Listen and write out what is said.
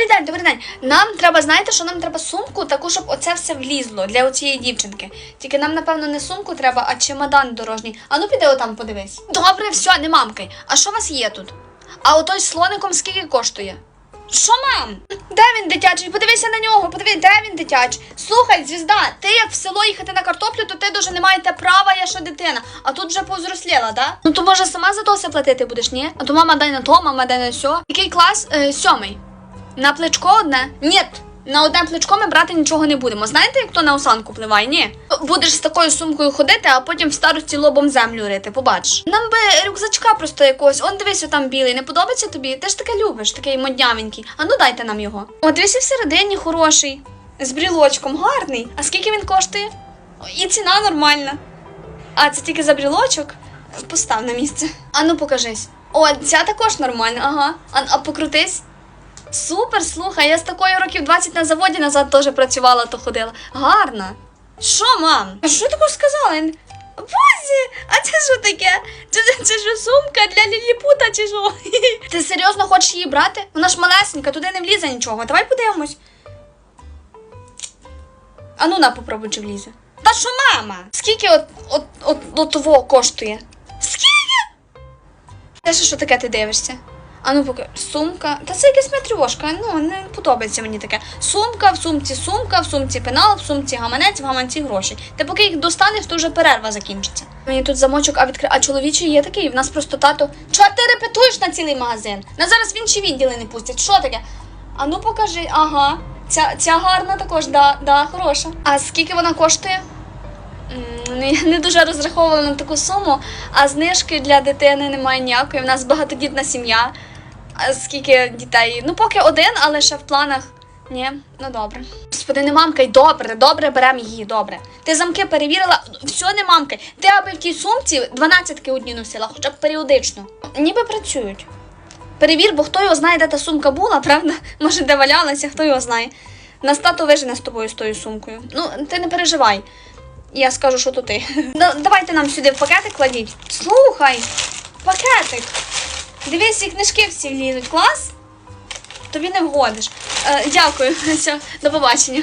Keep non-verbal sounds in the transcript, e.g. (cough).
Добрий день, добрий день. Нам треба, знаєте, що нам треба сумку, таку, щоб оце все влізло для оцієї дівчинки. Тільки нам, напевно, не сумку треба, а чемодан дорожній. А ну піди отам подивись. Добре, все, не мамкай. А що у вас є тут? А отой з слоником скільки коштує? Що, мам? Де він дитячий? Подивися на нього, подивись, де він дитячий. Слухай, звізда, ти як в село їхати на картоплю, то ти дуже не маєте права, я що дитина. А тут вже повзросліла, да? Ну то може сама за то все платити будеш, ні? А то мама дай на то, мама дай на сьо. Який клас? Е, сьомий. На плечко одне? Ні. На одне плечко ми брати нічого не будемо. Знаєте, як то на осанку пливає? Ні. Будеш з такою сумкою ходити, а потім в старості лобом землю рити, побачиш. Нам би рюкзачка просто якогось. Он дивись, там білий. Не подобається тобі? Ти ж таке любиш, такий моднявенький. А ну дайте нам його. О, дивись, всередині хороший. З брілочком, гарний. А скільки він коштує? І ціна нормальна. А, це тільки за брілочок? Постав на місце. А ну покажись. О, ця також нормальна, ага. А, а покрутись. Супер, слухай, я з такою років 20 на заводі назад теж працювала, то ходила. Гарна. Що, мам? А що таке сказала? Бозі, а це що таке? Це, це, це що сумка для ліліпута чи що? (laughs) Ти серйозно хочеш її брати? Вона ж малесенька, туди не влізе нічого. Давай подивимось. А ну на, попробуй, чи влізе. Та що, мама? Скільки от, от, от, от того коштує? Скільки? Що, що таке ти дивишся? А ну поки сумка. Та це якась метрьошка. Ну не подобається мені таке. Сумка в сумці, сумка, в сумці пенал, в сумці гаманець, в гаманці гроші. Ти поки їх достанеш, то вже перерва закінчиться. Мені тут замочок, а відкри... А чоловічий є такий. В нас просто тато. Чого ти репетуєш на цілий магазин? На зараз в інші відділи не пустять. Що таке? А ну покажи, ага. Ця, ця гарна також, да, да, хороша. А скільки вона коштує? Не, не дуже розраховувала на таку суму, а знижки для дитини немає ніякої. У нас багатодітна сім'я. Скільки дітей? Ну, поки один, але ще в планах. Ні, ну добре. Господи, не мамкай, добре, добре, беремо її, добре. Ти замки перевірила, все не мамкай. Ти аби в тій сумці 12 одні носила, хоча б періодично. Ніби працюють. Перевір, бо хто його знає, де та сумка була, правда? (laughs) Може, де валялася, хто його знає. Нас тато вижене з тобою з тою сумкою. Ну, ти не переживай. Я скажу, що то ти. Да- (laughs) Давайте нам сюди в пакетик кладіть. Слухай, пакетик. Дивись, і книжки всі влізуть. Клас? Тобі не вгодиш. Е, дякую. (laughs) Все, до побачення.